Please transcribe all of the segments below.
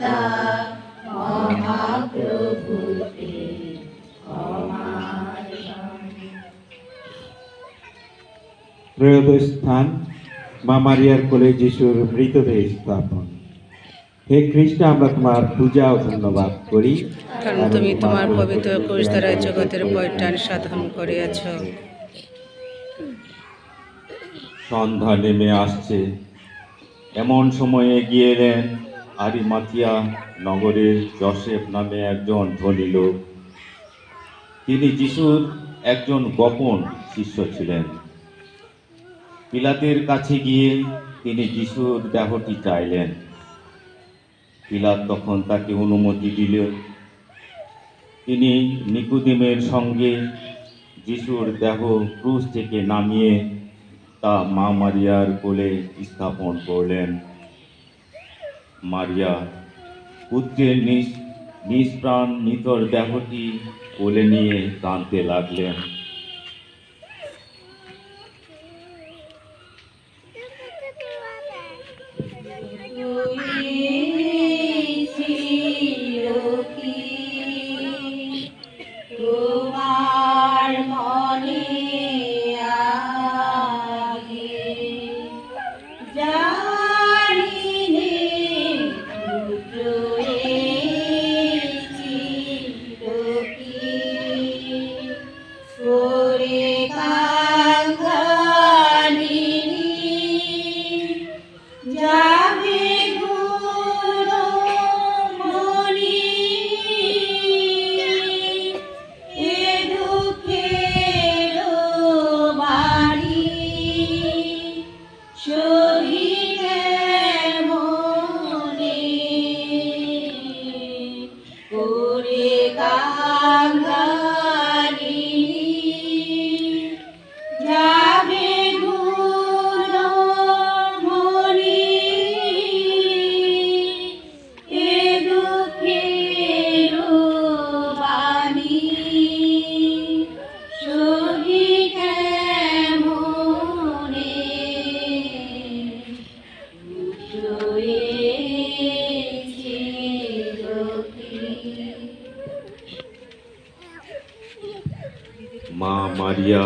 দাতা স্থান মা মারিয়ার কোলে যিশুর মৃতদেহ স্থাপন হে খ্রিস্ট আমরা তোমার পূজা ও ধন্যবাদ করি। কারণ তুমি তোমার পবিত্র কোষ দ্বারা জগতের পরিত্রাণ সাধন করিয়াছ। সন্ধ্যা নেমে আসছে। এমন সময়ে গিয়ে দেন আরিমাতিয়া নগরের জসেফ নামে একজন ধনী লোক। তিনি যিশুর একজন গোপন শিষ্য ছিলেন। পিলাতের কাছে গিয়ে তিনি যিশুর দেহটি চাইলেন। পিলাত তখন তাকে অনুমতি দিল। তিনি নিকুদিমের সঙ্গে যিশুর দেহ ক্রুশ থেকে নামিয়ে তা মা মারিয়ার কোলে স্থাপন করলেন। মারিয়া পুত্রের নিজ নিষ্প্রাণ নিতর দেহটি কোলে নিয়ে কাঁদতে লাগলেন। তোমার করে কাঙ্গালিনী মা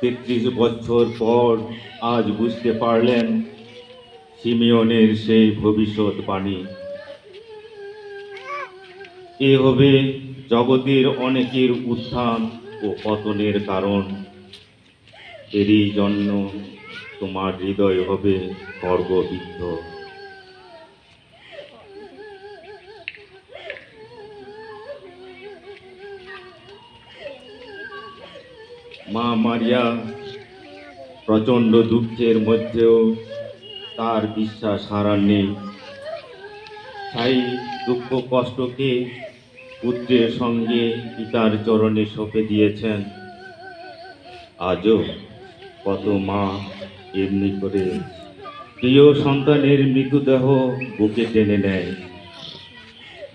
তেত্রিশ বছর পর আজ বুঝতে পারলেন সিমিয়নের সেই ভবিষ্যৎবাণী এ হবে জগতের অনেকের উত্থান ও পতনের কারণ। এরই জন্য তোমার হৃদয় হবে গর্ববিদ্ধ। মা মারিয়া প্রচণ্ড দুঃখের মধ্যেও তার বিশ্বাস হারার নেই। তাই দুঃখ কষ্টকে পুত্রের সঙ্গে পিতার চরণে সঁপে দিয়েছেন। আজও কত মা এমনি করে প্রিয় সন্তানের মৃতদেহ বুকে টেনে নেয়।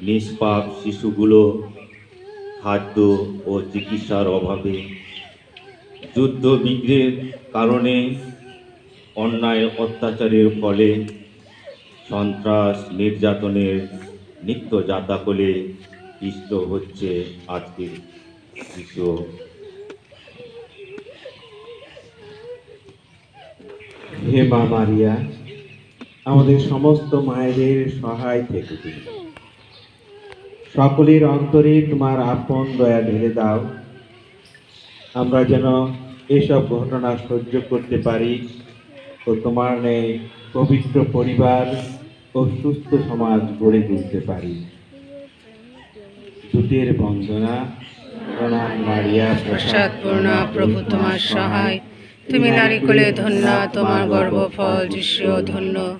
নিষ্পাপ শিশুগুলো খাদ্য ও চিকিৎসার অভাবে যুদ্ধ বিগ্রের কারণে অন্যায় অত্যাচারের ফলে সন্ত্রাস নির্যাতনের নিত্য যাতাকলে পিষ্ট হচ্ছে আজকের বিশ্ব হে মা মারিয়া, আমাদের সমস্ত মায়েদের সহায় থেকে তুমি। সকলের অন্তরে তোমার আপন দয়া ঢেলে দাও। আমরা যেন এসব ঘটনা সহ্য করতে পারি। ও তোমার নেই পবিত্র পরিবার ও সুস্থ সমাজ গড়ে তুলতে পারি। দুটের বন্দনা মারিয়া প্রভু তোমার সহায়। তুমি ধন্য, তোমার ধন্য।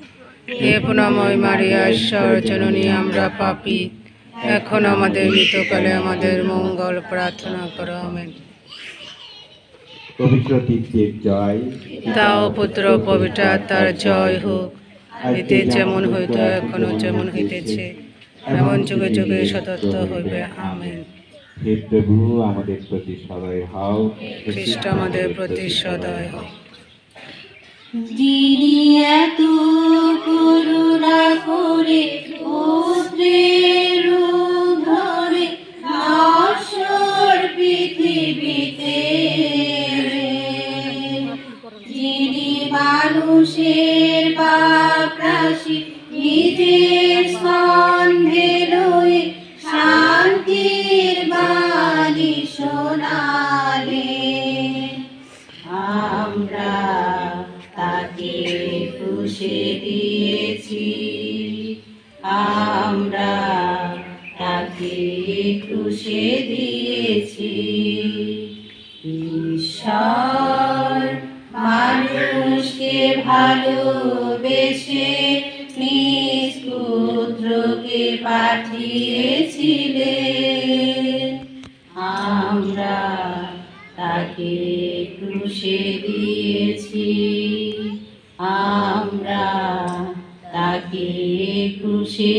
আমরা পাপী। এখন আমাদের মৃতকালে আমাদের মঙ্গল প্রার্থনা করো, আমেন। পবিত্র তীর্থের জয়। তাও পুত্র পবিত্র তার জয় হোক। এতে যেমন হইতো এখনও যেমন হইতেছে এমন যুগে যুগে সতত হইবে। আমেন। হে প্রভু আমাদের প্রতি সদয় হও। খ্রিস্ট আমাদের প্রতি সদয় হোক যিনি এত করুণা করে পুত্রের দিয়েছি আমরা তাকে খুশি দিয়েছি। ঈশ্বর মানুষকে ভালোবেসে নিজ পুত্রকে পাঠিয়েছিলেন। আমরা তাকে ক্রুশে দিয়েছি, আমরা তাকে খুশি